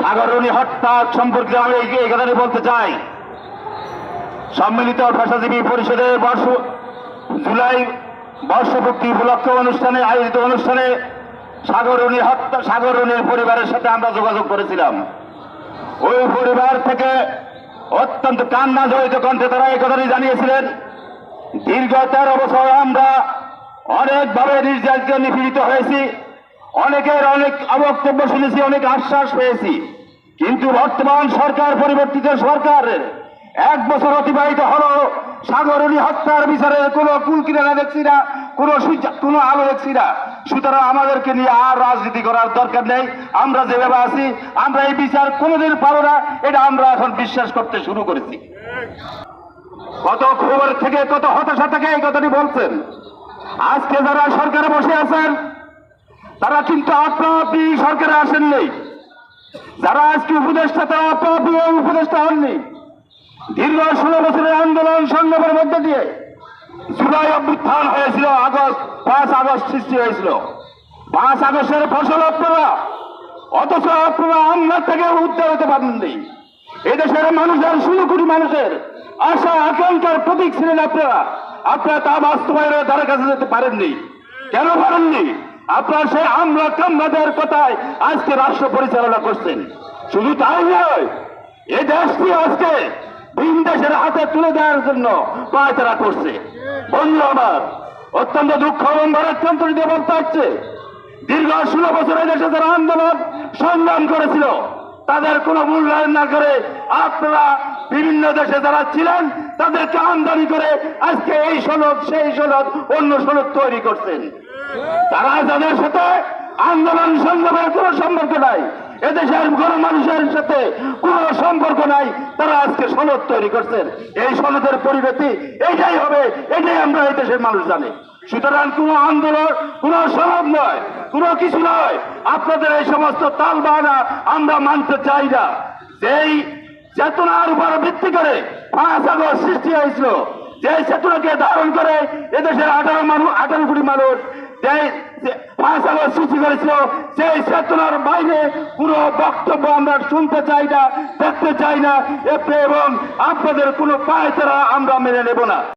সাগরণী হত্যা সম্পর্কে আমি এই কথাটি বলতে চাই। সম্মিলিত ভাষাজীবী পরিষদের বর্ষ জুলাই বর্ষপূর্তি উপলক্ষে অনুষ্ঠানে আয়োজিত অনুষ্ঠানে সাগরণী হত্যা সাগরণীর পরিবারের সাথে আমরা যোগাযোগ করেছিলাম। ওই পরিবার থেকে অত্যন্ত কান্না জড়িত কণ্ঠে তারা এই কথাটি জানিয়েছিলেন। দীর্ঘ তেরো বছর আমরা অনেকভাবে নির্যাতিত নিপীড়িত হয়েছি। অনেকের অনেক অবক্তব্য শুনেছি, অনেক আশ্বাস পেয়েছি। কিন্তু বর্তমান সরকার, পরিবর্তিত সরকারের এক বছর অতিবাহিত হলো সাগরণী হত্যার বিচারে কোনো কুল কিনারা দেখছি না, কোনো কোনো আলো দেখছি না। সুতরাং আমাদেরকে নিয়ে আর রাজনীতি করার দরকার নেই। আমরা যেভাবে আছি, আমরা এই বিচার কোনোদিন পাবো না, এটা আমরা এখন বিশ্বাস করতে শুরু করেছি। কত খবর থেকে, কত হতাশা থেকে এই কথাটি বলছেন? আজকে যারা সরকারে বসে আছেন তারা কিন্তু আপনা আপনি সরকারে আসেননি। যারা আজকে উপদেষ্টা, তারা আপনা আপনি উপদেষ্টা হননি। দীর্ঘ ষোলো বছরের আন্দোলন সংগ্রামের মধ্যে দিয়ে জুলাই অভ্যুত্থান হয়েছিল, আগস্ট, পাঁচ আগস্ট সৃষ্টি হয়েছিল। পাঁচ আগস্টের ফসল আপনারা অথচ আপনারা আমরা থেকে উদ্ধার হতে পারেননি। এদেশের মানুষের, ষোলো কোটি মানুষের আশা, আকাঙ্ক্ষার প্রতীক ছিলেন আপনারা। আপনারা তা বাস্তবায়নের দ্বারা কাছে যেতে পারেননি। কেন পারেননি? আপনারা সেই আমরা কামরাদের কথায় আজকে রাষ্ট্র পরিচালনা করছেন। শুধু তাই নয়, এ দেশটি আজকে ভিন দেশের হাতে তুলে দেওয়ার জন্য পায়তারা করছে। বন্ধু আমার, অত্যন্ত দুঃখ এবং ভারাক্রান্ত দিয়ে বলতে হচ্ছে দীর্ঘ ষোলো বছর বছরের দেশে যারা আন্দোলন সংগ্রাম করেছিল, তাদের কোনো মূল্যায়ন না করে আপনারা বিভিন্ন দেশে যারা ছিলেন, তাদেরকে আমদানি করে আজকে এই সনদ, সেই সনদ অন্য সনদ তৈরি করছেন। তারা যাদের সাথে আন্দোলন সংগ্রামের কোনো সম্পর্ক নাই। এদেশের কোনো মানুষের সাথে কোনো সম্পর্ক নাই। তারা আজকে সনদ তৈরি করছেন এই সনদের পরিণতি এটাই হবে। এটাই আমরা এই দেশের মানুষ জানি। সুতরাং কোনো আন্দোলন, কোনো সনদ নয়, কোনো কিছু নয়। আপনাদের এই সমস্ত তাল বাহানা আমরা মানতে চাই না। যেই চেতনার উপর ভিত্তি করে পাঁচ আগস্ট সৃষ্টি হয়েছিল যে চেতনাকে ধারণ করে এদেশের আঠারো মানুষ আঠারো কোটি মানুষ যে যে পাঁচ আগস্ট সৃষ্টি করেছিল, সেই চেতনার বাইরে পুরো বক্তব্য আমরা শুনতে চাই না, দেখতে চাই না। এবং আপনাদের কোনো পায়তারা আমরা মেনে নেব না।